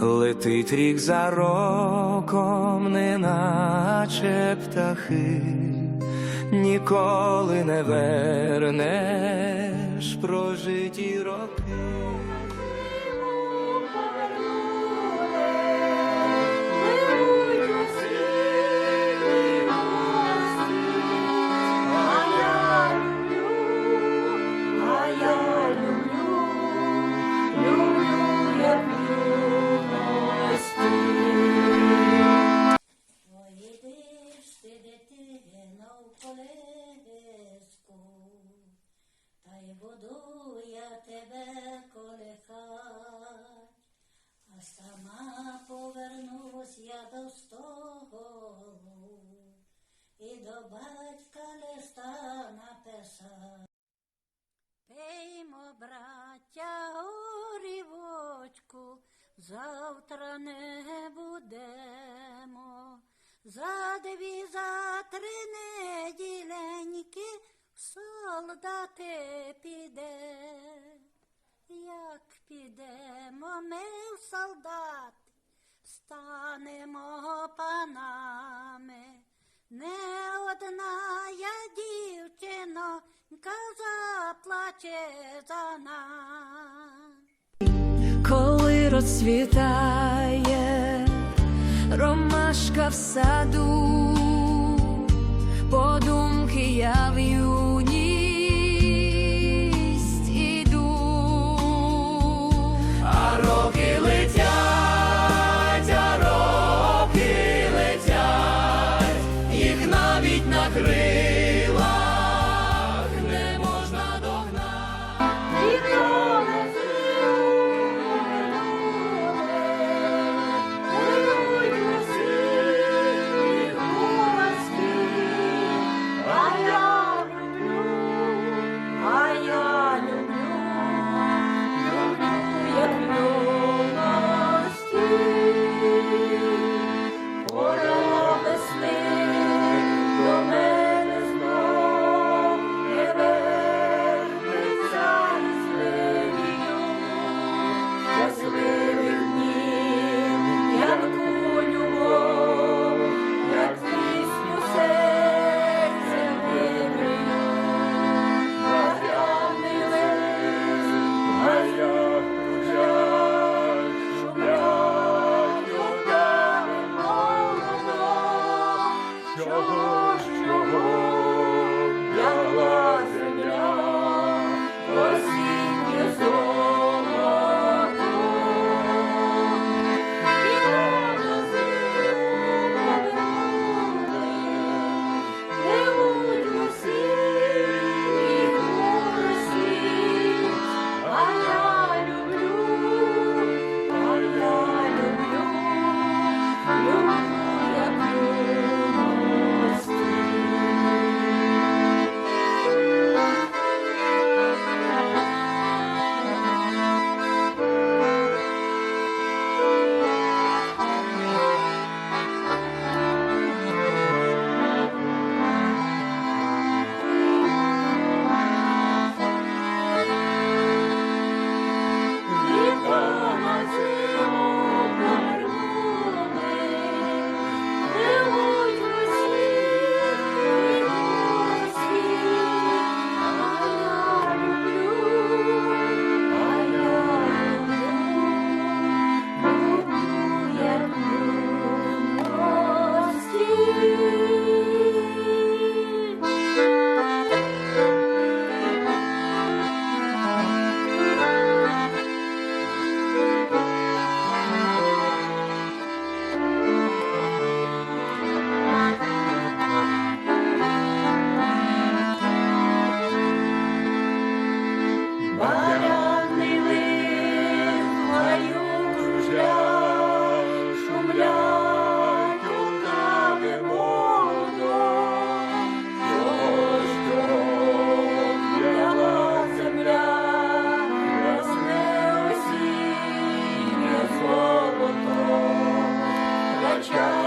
Летить рік за роком, неначе птахи, ніколи не вернеш прожиті роки. Дитино в колеску, та й буду я тебе колихать, а сама повернусь я до столу і до батька листа написать. Пиймо, браття, горівочку, завтра не будемо. За дві, за три неділеньки солдати піде. Як підемо ми в солдат, станемо панами. Не одна я дівчинонька заплаче за нас. коли розцвітає ромашка в саду, подумки я в'ю Let's.